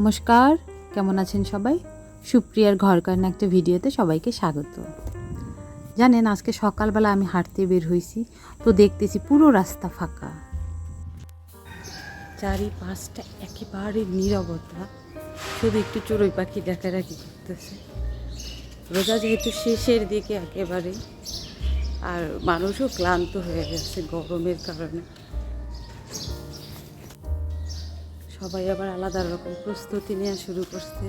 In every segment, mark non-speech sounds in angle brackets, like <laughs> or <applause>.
নমস্কার, কেমন আছেন সবাই? সুপ্রিয়ার ঘর কান্না একটা ভিডিওতে সবাইকে স্বাগত। জানেন, আজকে সকালবেলা আমি হাঁটতে বের হয়েছি তো দেখতেছি পুরো রাস্তা ফাঁকা। চারি পাঁচটা একেবারে নিরবতা। শুধু একটু চড়ুই পাখি ডাকাডাকি করতেছে। রোজা যেহেতু শেষের দিকে একেবারে, আর মানুষও ক্লান্ত হয়ে গেছে গরমের কারণে। সবাই আবার আলাদা রকম প্রস্তুতি নেওয়া শুরু করছে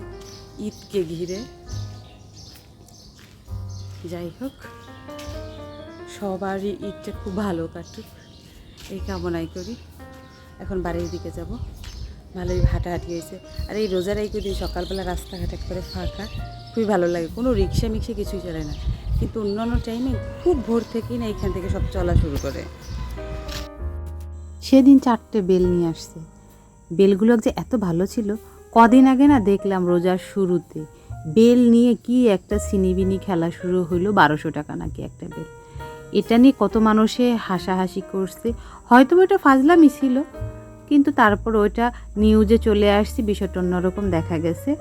ঈদকে ঘিরে। যাই হোক, সবারই ঈদটা খুব ভালো কাটুক, এই কামনাই করি। এখন বাড়ির দিকে যাব, ভালোই হাঁটাহাঁটি হয়েছে। আর এই রোজার এই কদিন সকালবেলা রাস্তাঘাট করে ফাঁকা, খুবই ভালো লাগে। কোনো রিক্সা মিক্সা কিছুই চলে না। কিন্তু অন্যান্য টাইমে খুব ভোর থেকেই না এখান থেকে সব চলা শুরু করে। সেদিন চারটে বেল নিয়ে আসছে। বেলগুলো যে এত ভালো ছিল, কদিন আগে না দেখলাম রোজার শুরুতে। বেল নিয়ে কি একটা সিনিবিনি খেলা শুরু হইল, বারোশো টাকা নাকি একটা বেল। এটা নিয়ে কত মানুষে হাসাহাসি করছে। হয়তো ওটা ফাজলামি ছিল, কিন্তু তারপর ওইটা নিউজে চলে আসছি, বিষয়টা অন্যরকম দেখা গেছে।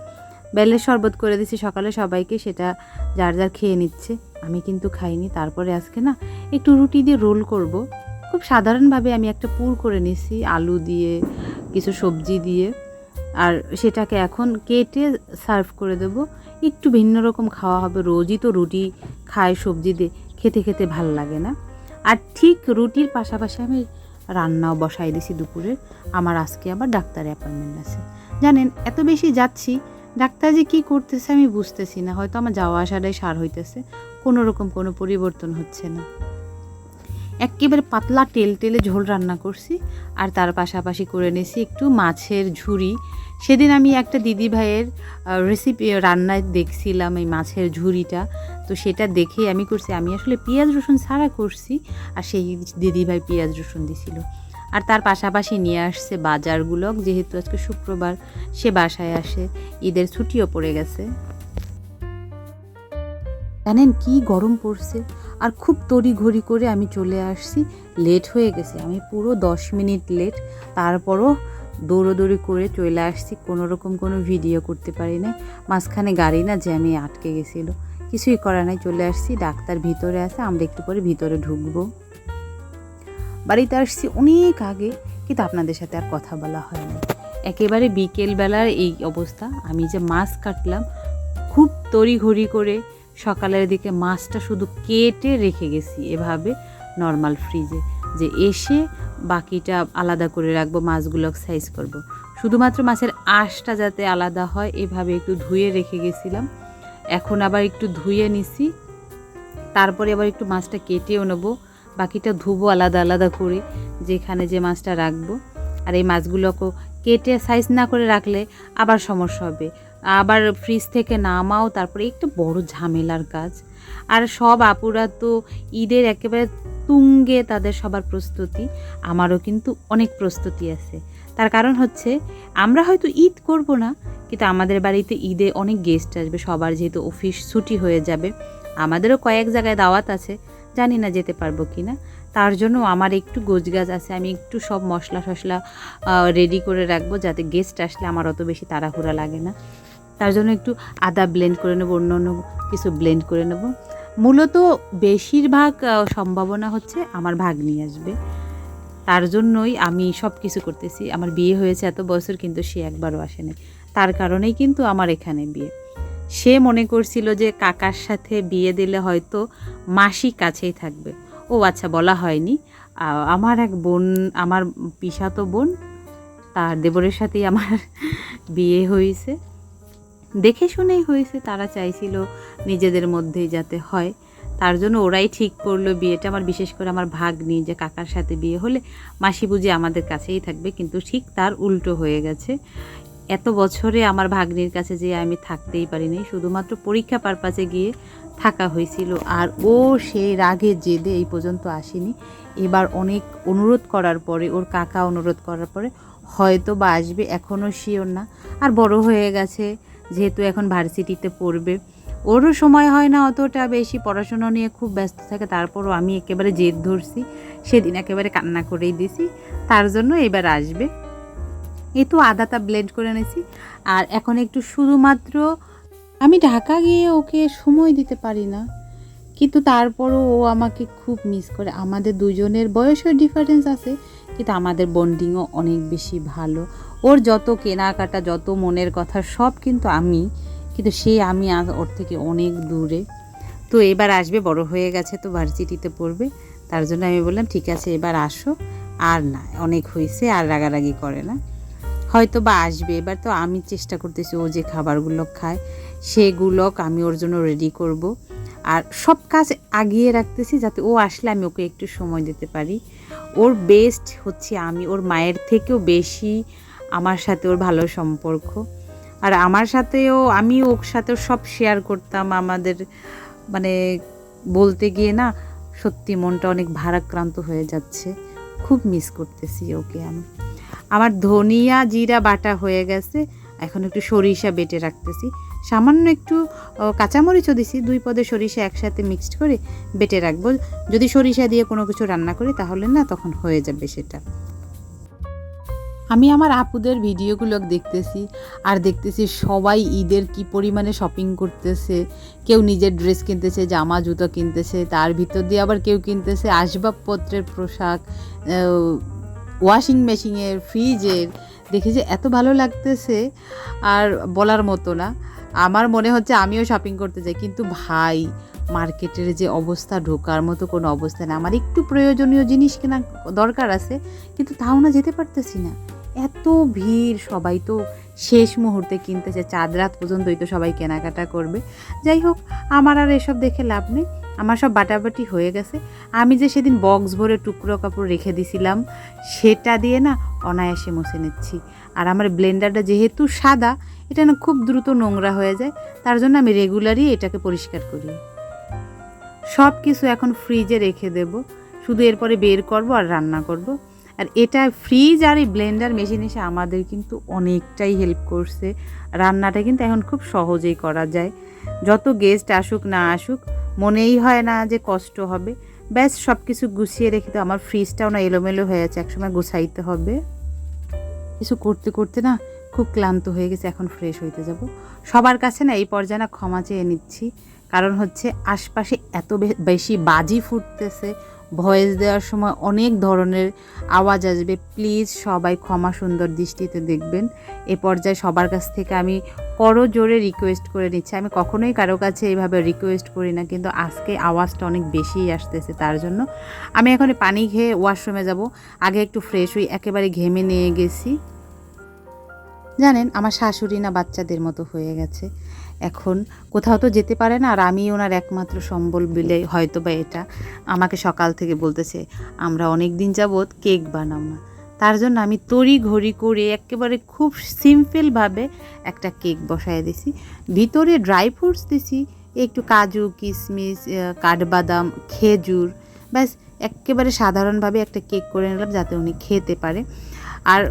বেলের শরবত করে দিছি, সকালে সবাইকে সেটা যার যার খেয়ে নিচ্ছে। আমি কিন্তু খাইনি, তারপরে আজকে না একটু রুটি দিয়ে রোল করব। খুব সাধারণভাবে আমি একটা পুর করে নিছি, আলু দিয়ে, কিছু সবজি দিয়ে। আর সেটাকে এখন কেটে সার্ভ করে দেব। একটু ভিন্ন রকম খাওয়া হবে, রোজই তো রুটি খায় সবজি দিয়ে। খেতে খেতে ভালো লাগে না। আর ঠিক রুটির পাশাপাশি আমি রান্নাও বসাই দিছি দুপুরে। আমার আজকে আবার ডাক্তার অ্যাপয়েন্টমেন্ট আছে। জানেন, এত বেশি যাচ্ছি, ডাক্তার যে কী করতেছে আমি বুঝতেছি না। হয়তো আমার যাওয়া আসাটাই সার হইতেছে। কোনো রকম কোনো পরিবর্তন হচ্ছে না। একেবারে পাতলা তেল তেলে ঝোল রান্না করছি আর তার পাশাপাশি করে নিয়েছি একটু মাছের ঝুড়ি সেদিন আমি একটা দিদি ভাইয়ের রেসিপি রান্নায় দেখছিলাম এই মাছের ঝুড়িটা তো সেটা দেখেই আমি করছি। আমি আসলে পেঁয়াজ, রসুন ছাড়া করছি আর সেই দিদি ভাই পেঁয়াজ, রসুন দিছিল। আর তার পাশাপাশি নিয়ে আসছে বাজারগুলো, যেহেতু আজকে শুক্রবার, সে বাসায় আসে। ঈদের ছুটিও পড়ে গেছে। জানেন কি গরম পড়ছে? আর খুব তড়ি ঘড়ি করে আমি চলে আসছি। লেট হয়ে গেছে, আমি পুরো দশ মিনিট লেট তারপরও দৌড়োদৌড়ি করে চলে আসছি, কোনো রকম কোনো ভিডিও করতে পারি না মাঝখানে গাড়ি না জ্যামে আটকে গেছিল। কিছুই করা নাই, চলে আসছি, ডাক্তার ভিতরে আছে, আমরা একটু পরে ভিতরে ঢুকবো। বাড়িতে আসছি অনেক আগে, কিন্তু আপনাদের সাথে আর কথা বলা হয় না একেবারে বিকেলবেলার এই অবস্থা, আমি যে মাছ কাটলাম, খুব তড়িঘড়ি করে সকালের দিকে মাছটা শুধু কেটে রেখে গেছি এভাবে নর্মাল ফ্রিজে যে এসে বাকিটা আলাদা করে রাখব, মাছগুলো সাইজ করব। শুধুমাত্র মাছের আঁশটা যাতে আলাদা হয়, এভাবে একটু ধুয়ে রেখে গেছিলাম। এখন আবার একটু ধুয়ে নিছি। তারপরে আবার একটু মাছটা কেটেও নেব। বাকিটা ধুবো আলাদা আলাদা করে, যেখানে যে মাছটা রাখব। আর এই মাছগুলোকে কেটে সাইজ না করে রাখলে আবার সমস্যা হবে। আবার ফ্রিজ থেকে নামাও, তারপরে একটু বড় ঝামেলার কাজ। আর সব আপুরা তো ঈদের একেবারে তুঙ্গে তাদের সবার প্রস্তুতি, আমারও কিন্তু অনেক প্রস্তুতি আছে। তার কারণ হচ্ছে, আমরা হয়তো ঈদ করব না, কিন্তু আমাদের বাড়িতে ঈদে অনেক গেস্ট আসবে, সবার যেহেতু অফিস ছুটি হয়ে যাবে। আমাদেরও কয়েক জায়গায় দাওয়াত আছে, জানি না যেতে পারব কি না তার জন্য আমার একটু গোছগাছ আছে, আমি একটু সব মশলা টশলা রেডি করে রাখব, যাতে গেস্ট আসলে আমার অত বেশি তাড়াহুড়া লাগে না। তার জন্য একটু আদা ব্লেন্ড করে নেব, অন্য অন্য কিছু ব্লেন্ড করে নেব। মূলত বেশিরভাগ সম্ভাবনা হচ্ছে আমার ভাগ নিয়ে আসবে। তার জন্যই আমি সব কিছু করতেছি। আমার বিয়ে হয়েছে এত বছর, কিন্তু সে একবারও আসেনি। তার কারণেই কিন্তু আমার এখানে বিয়ে। সে মনে করছিল যে কাকার সাথে বিয়ে দিলে হয়তো মাসি কাছেই থাকবে। ও আচ্ছা বলা হয়নি। আমার এক বোন, আমার পিসাতো বোন, তার দেবরের সাথেই আমার <laughs> বিয়ে হয়েছে দেখে শুনেই হয়েছে তারা চাইছিল নিজেদের মধ্যেই যাতে হয়। তার জন্য ওরাই ঠিক করল বিয়েটা। আমার বিশেষ করে আমার ভাগ নিয়ে যে কাকার সাথে বিয়ে হলে মাসি বুঝি আমাদের কাছেই থাকবে। কিন্তু ঠিক তার উল্টো হয়ে গেছে। এত বছরে আমার ভাগ্নির কাছে যে আমি থাকতেই পারিনি। শুধুমাত্র পরীক্ষা পারপাসে গিয়ে থাকা হয়েছিল। আর ও সেই রাগে জেদে এই পর্যন্ত আসেনি। এবার অনেক অনুরোধ করার পরে, ওর কাকা অনুরোধ করার পরে হয়তো বা আসবে। এখনও শিওর না। আর বড় হয়ে গেছে। যেহেতু এখন ভার্সিটিতে পড়বে। ওরও সময় হয় না অতটা বেশি, পড়াশোনা নিয়ে খুব ব্যস্ত থাকে, তারপরও আমি একেবারে জেদ ধরছি। সেদিন একেবারে কান্না করেই দিছি, তার জন্য এবার আসবে। এই তো আদাটা ব্লেন্ড করে নিয়েছি আর এখন একটু শুধুমাত্র আমি ঢাকা গিয়ে ওকে সময় দিতে পারি না, কিন্তু তারপরও ও আমাকে খুব মিস করে। আমাদের দুজনের বয়সের ডিফারেন্স আছে, কিন্তু আমাদের বন্ডিংও অনেক বেশি ভালো। ওর যত কেনাকাটা, যত মনের কথা, সব কিন্তু আমি। কিন্তু সেই আমি ওর থেকে অনেক দূরে। তো এবার আসবে, বড় হয়ে গেছে তো ভার্সিটিতে পড়বে। তার জন্য আমি বললাম, ঠিক আছে, এবার আসো। আর না, অনেক হয়েছে, আর রাগারাগি করে না। হয়তো বা আসবে, এবার তো আমি চেষ্টা করতেছি, ও যে খাবারগুলো খায়, সেগুলো আমি ওর জন্য রেডি করব। আর সব কাজ আগিয়ে রাখতেছি, যাতে ও আসলে আমি ওকে একটু সময় দিতে পারি। ওর বেস্ট হচ্ছে আমি, ওর মায়ের থেকেও বেশি আমার সাথে ওর ভালো সম্পর্ক। আর আমার সাথেও আমি ওর সাথেও সব শেয়ার করতাম আমাদের মানে বলতে গিয়ে না, সত্যি মনটা অনেক ভারাক্রান্ত হয়ে যাচ্ছে। খুব মিস করতেছি ওকে আমি। আমার ধনিয়া জিরা বাটা হয়ে গেছে, এখন একটু সরিষা বেটে রাখতেছি। সামান্য একটু কাঁচামরিচও দিছি, দুই পদে সরিষা একসাথে মিক্সড করে বেটে রাখব। যদি সরিষা দিয়ে কোনো কিছু রান্না করি তাহলে না তখন হয়ে যাবে সেটা। আমি আমার আপুদের ভিডিওগুলো দেখতেছি, আর দেখতেছি সবাই ঈদের কি পরিমাণে শপিং করতেছে। কেউ নিজের ড্রেস কিনতেছে, জামা, জুতো কিনতেছে, তার ভিতর দিয়ে আবার কেউ কিনতেছে আসবাবপত্রের পোশাক ওয়াশিং মেশিনের ফ্রিজের দেখে যে এত ভালো লাগতেছে, আর বলার মতো না। আমার মনে হচ্ছে আমিও শপিং করতে যাই, কিন্তু ভাই, মার্কেটের যে অবস্থা, ঢোকার মতো কোনো অবস্থা না। আমার একটু প্রয়োজনীয় জিনিস কেনা দরকার আছে, কিন্তু তাও না যেতে পারতেছি না। এত ভিড়, সবাই তো শেষ মুহূর্তে কিনতেছে চাঁদ রাত পর্যন্তই তো সবাই কেনাকাটা করবে। যাই হোক, আমার আর এসব দেখে লাভ নেই, আমার সব বাটাবাটি হয়ে গেছে। আমি যে সেদিন বক্স ভরে টুকরো কাপড় রেখে দিছিলাম, সেটা দিয়ে না অনায়াসে মুছে নিচ্ছি। আর আমার ব্লেন্ডারটা যেহেতু সাদা, এটা না খুব দ্রুত নোংরা হয়ে যায়, তার জন্য আমি রেগুলারই এটাকে পরিষ্কার করি। সব কিছু এখন ফ্রিজে রেখে দেব, শুধু এরপরে বের করব আর রান্না করব। আর এটা ফ্রিজ আর এই ব্লেন্ডার মেশিন এসে আমাদের কিন্তু অনেকটাই হেল্প করছে। রান্নাটা কিন্তু এখন খুব সহজেই করা যায়। যত গেস্ট আসুক, না আসুক, মনেই হয় না যে কষ্ট হবে। ব্যাস সব কিছু গুছিয়ে রেখে তো আমার ফ্রিজটাও না এলোমেলো হয়ে আছে। একসময় গুছাইতে হবে। কিছু করতে করতে না খুব ক্লান্ত হয়ে গেছে। এখন ফ্রেশ হইতে যাব। সবার কাছে না এই পর্যায়ে না ক্ষমা চেয়ে নিচ্ছি। কারণ হচ্ছে আশপাশে এত বেশি বাজি ফুটতেছে। ভয়েস দেওয়ার সময় অনেক ধরনের আওয়াজ আসবে। প্লিজ সবাই ক্ষমা সুন্দর দৃষ্টিতে দেখবেন। এ পর্যায়ে সবার কাছ থেকে আমি করো জোরে রিকোয়েস্ট করে নিচ্ছি। আমি কখনোই কারও কাছে এইভাবে রিকোয়েস্ট করি না, কিন্তু আজকে আওয়াজটা অনেক বেশিই আসতেছে তার জন্য। আমি এখন পানি খেয়ে ওয়াশরুমে যাব। আগে একটু ফ্রেশ হই, একেবারে ঘেমে নিয়ে গেছি। জানেন, আমার শাশুড়ি না বাচ্চাদের মতো হয়ে গেছে। এখন কোথাও তো যেতে পারে না, আর আমি ওনার একমাত্র সম্বল বিলে হয়তো বা এটা আমাকে সকাল থেকে বলতেছে, আমরা অনেক দিন যাবৎ কেক বানাবো না। তার জন্য আমি তড়ি ঘড়ি করে একেবারে খুব সিম্পলভাবে একটা কেক বসায় দিছি। ভিতরে ড্রাই ফ্রুটস দিছি, একটু কাজু কিশমিশ কাঠবাদাম, খেজুর, ব্যাস, একেবারে সাধারণভাবে একটা কেক করে নিলাম যাতে উনি খেতে পারে। আর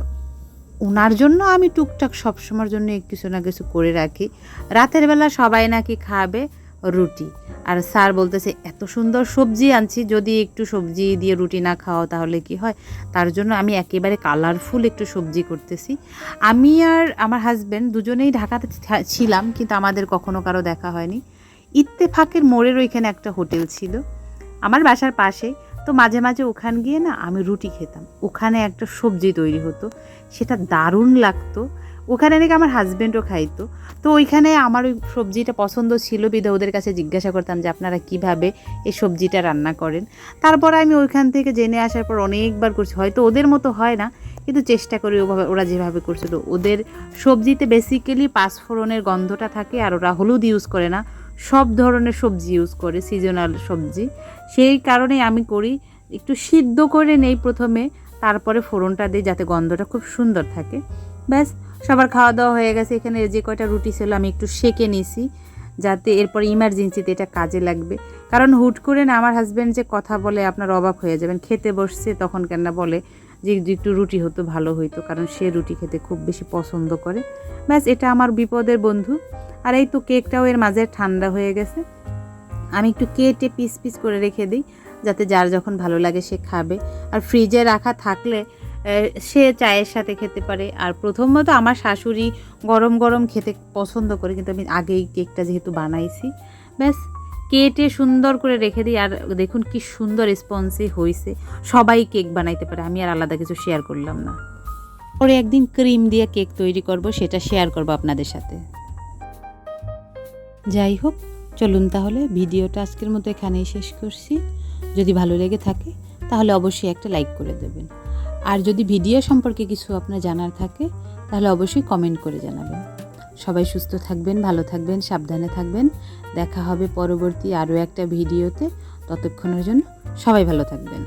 ওনার জন্য আমি টুকটাক সবসময়ের জন্য কিছু না কিছু করে রাখি। রাতের বেলা সবাই নাকি খাবে রুটি। আর স্যার বলতেছে, এত সুন্দর সবজি আনছি, যদি একটু সবজি দিয়ে রুটি না খাওয়া তাহলে কি হয়? তার জন্য আমি একেবারে কালারফুল একটু সবজি করতেছি। আমি আর আমার হাজব্যান্ড দুজনেই ঢাকাতে ছিলাম, কিন্তু আমাদের কখনো কারও দেখা হয়নি। ইত্তেফাকের মোড়ের ওইখানে একটা হোটেল ছিল। আমার বাসার পাশে তো মাঝে মাঝে ওখান গিয়ে না আমি রুটি খেতাম। ওখানে একটা সবজি তৈরি হতো, সেটা দারুণ লাগতো। ওখানে নাকি আমার হাজব্যান্ডও খাইতো। তো ওইখানে আমার ওই সবজিটা পছন্দ ছিল বিধে ওদের কাছে জিজ্ঞাসা করতাম যে, আপনারা কীভাবে এই সবজিটা রান্না করেন? তারপর আমি ওইখান থেকে জেনে আসার পর অনেকবার করছি। হয়তো ওদের মতো হয় না, কিন্তু চেষ্টা করি ওভাবে, ওরা যেভাবে করছিল। ওদের সবজিতে বেসিক্যালি পাঁচফোড়নের গন্ধটা থাকে আর ওরা হলুদ ইউজ করে না। সব ধরনের সবজি ইউজ করে সিজনাল সবজি। সেই কারণেই আমি করি, একটু সিদ্ধ করে নেই প্রথমে, তারপরে ফোড়নটা দিই যাতে গন্ধটা খুব সুন্দর থাকে। ব্যাস, সবার খাওয়া দাওয়া হয়ে গেছে, এখানে যে কয়টা রুটি ছিল আমি একটু সেকে নিছি, যাতে এরপর ইমার্জেন্সিতে এটা কাজে লাগবে। কারণ হুট করে না আমার হাজব্যান্ড যে কথা বলে, আপনার অবাক হয়ে যাবেন, খেতে বসছে, তখন কেন বলে যে একটু রুটি হতো, ভালো হইতো, কারণ সে রুটি খেতে খুব বেশি পছন্দ করে। ব্যাস, এটা আমার বিপদের বন্ধু। আর এই তো কেকটাও এর মাঝে ঠান্ডা হয়ে গেছে। আমি একটু কেটে পিস পিস করে রেখে দিই, যাতে যার যখন ভালো লাগে সে খাবে। আর ফ্রিজে রাখা থাকলে সে চায়ের সাথে খেতে পারে। আর প্রথমত আমার শাশুড়ি গরম গরম খেতে পছন্দ করে, কিন্তু আমি আগেই কেকটা যেহেতু বানাইছি। ব্যাস কেটে সুন্দর করে রেখে দিই। আর দেখুন কি সুন্দর রেসপন্সই হয়েছে সবাই কেক বানাইতে পারে। আমি আর আলাদা কিছু শেয়ার করলাম না। পরে একদিন ক্রিম দিয়ে কেক তৈরি করব, সেটা শেয়ার করব আপনাদের সাথে। যাই হোক, চলুন তাহলে ভিডিওটা আজকের মতো এখানেই শেষ করছি। যদি ভালো লেগে থাকে, তাহলে অবশ্যই একটা লাইক করে দেবেন। আর যদি ভিডিও সম্পর্কে কিছু আপনার জানার থাকে, তাহলে অবশ্যই কমেন্ট করে জানাবেন। সবাই সুস্থ থাকবেন, ভালো থাকবেন, সাবধানে থাকবেন। দেখা হবে পরবর্তী আরও একটা ভিডিওতে। ততক্ষণের জন্য সবাই ভালো থাকবেন।